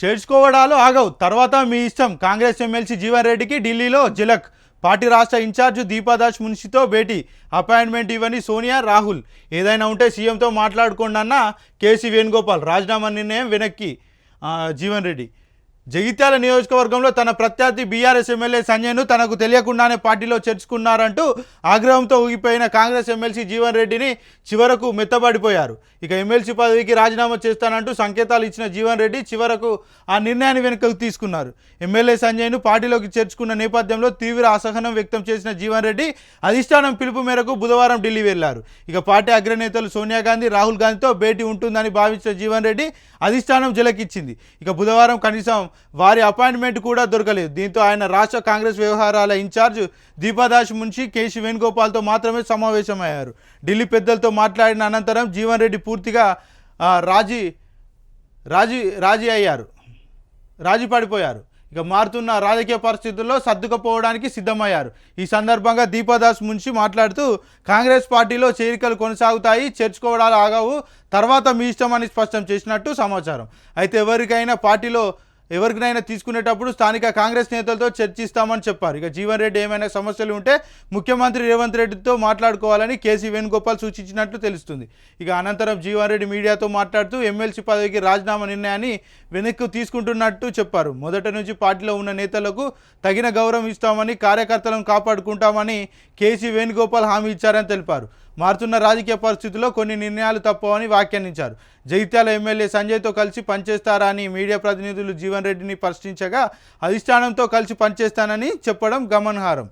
చేర్చుకోవడాలు ఆగవు. తర్వాత మీ ఇష్టం. కాంగ్రెస్ ఎమ్మెల్సీ జీవన్ రెడ్డికి ఢిల్లీలో జిలక్ పార్టీ రాష్ట్ర ఇన్ఛార్జ్ దీపాదాస్ మున్షితో భేటీ. అపాయింట్మెంట్ ఇవ్వని సోనియా రాహుల్. ఏదైనా ఉంటే సీఎంతో మాట్లాడుకోండి అన్న కేసీ వేణుగోపాల్. రాజీనామా నిర్ణయం వెనక్కి. జీవన్ రెడ్డి. జగిత్యాల నియోజకవర్గంలో తన ప్రత్యర్థి బీఆర్ఎస్ ఎమ్మెల్యే సంజయ్ను తనకు తెలియకుండానే పార్టీలో చేర్చుకున్నారంటూ ఆగ్రహంతో ఊగిపోయిన కాంగ్రెస్ ఎమ్మెల్సీ జీవన్ రెడ్డిని చివరకు మెత్తబడిపోయారు. ఇక ఎమ్మెల్సీ పదవికి రాజీనామా చేస్తానంటూ సంకేతాలు ఇచ్చిన జీవన్ రెడ్డి చివరకు ఆ నిర్ణయాన్ని వెనుకకు తీసుకున్నారు. ఎమ్మెల్యే సంజయ్ను పార్టీలోకి చేర్చుకున్న నేపథ్యంలో తీవ్ర అసహనం వ్యక్తం చేసిన జీవన్ రెడ్డి అధిష్టానం పిలుపు మేరకు బుధవారం ఢిల్లీ వెళ్ళారు. ఇక పార్టీ అగ్రనేతలు సోనియా గాంధీ రాహుల్ గాంధీతో భేటీ ఉంటుందని భావించిన జీవన్ రెడ్డి అధిష్టానం జలకిచ్చింది. ఇక బుధవారం కనీసం వారి అపాయింట్మెంట్ కూడా దొరకలేదు. దీంతో ఆయన రాష్ట్ర కాంగ్రెస్ వ్యవహారాల ఇన్ఛార్జ్ దీపాదాస్ మున్షి కేసీ వేణుగోపాల్తో మాత్రమే సమావేశమయ్యారు. ఢిల్లీ పెద్దలతో మాట్లాడిన అనంతరం జీవన్ రెడ్డి పూర్తిగా రాజీ రాజీ రాజీ అయ్యారు. రాజీ పడిపోయారు. ఇక మారుతున్న రాజకీయ పరిస్థితుల్లో సర్దుకుపోవడానికి సిద్ధమయ్యారు. ఈ సందర్భంగా దీపాదాస్ మున్షి మాట్లాడుతూ కాంగ్రెస్ పార్టీలో చేరికలు కొనసాగుతాయి చేర్చుకోవడాలు ఆగవు తర్వాత మీ ఇష్టమని స్పష్టం చేసినట్టు సమాచారం. అయితే ఎవరికైనా పార్టీలో ఎవరికైనా తీసుకునేటప్పుడు స్థానిక కాంగ్రెస్ నేతలతో చర్చిస్తామని చెప్పారు. ఇక జీవన్ రెడ్డి ఏమైనా సమస్యలు ఉంటే ముఖ్యమంత్రి రేవంత్ రెడ్డితో మాట్లాడుకోవాలని కేసీ వేణుగోపాల్ సూచించినట్లు తెలుస్తుంది. ఇక అనంతరం జీవన్ రెడ్డి మీడియాతో మాట్లాడుతూ ఎమ్మెల్సీ పదవికి రాజీనామా నిర్ణయాన్ని వెనక్కు తీసుకుంటున్నట్టు చెప్పారు. మొదట నుంచి పార్టీలో ఉన్న నేతలకు తగిన గౌరవం ఇస్తామని కార్యకర్తలను కాపాడుకుంటామని కేసీ వేణుగోపాల్ హామీ ఇచ్చారని తెలిపారు. మారుతున్న రాజకీయ పరిస్థితుల్లో కొన్ని నిర్ణయాలు తప్పవని వ్యాఖ్యానించారు. జగిత్యాల ఎమ్మెల్యే సంజయ్తో కలిసి పనిచేస్తారా అని మీడియా ప్రతినిధులు జీవన్ రెడ్డిని ప్రశ్నించగా అధిష్టానంతో కలిసి పనిచేస్తానని చెప్పడం గమనార్హం.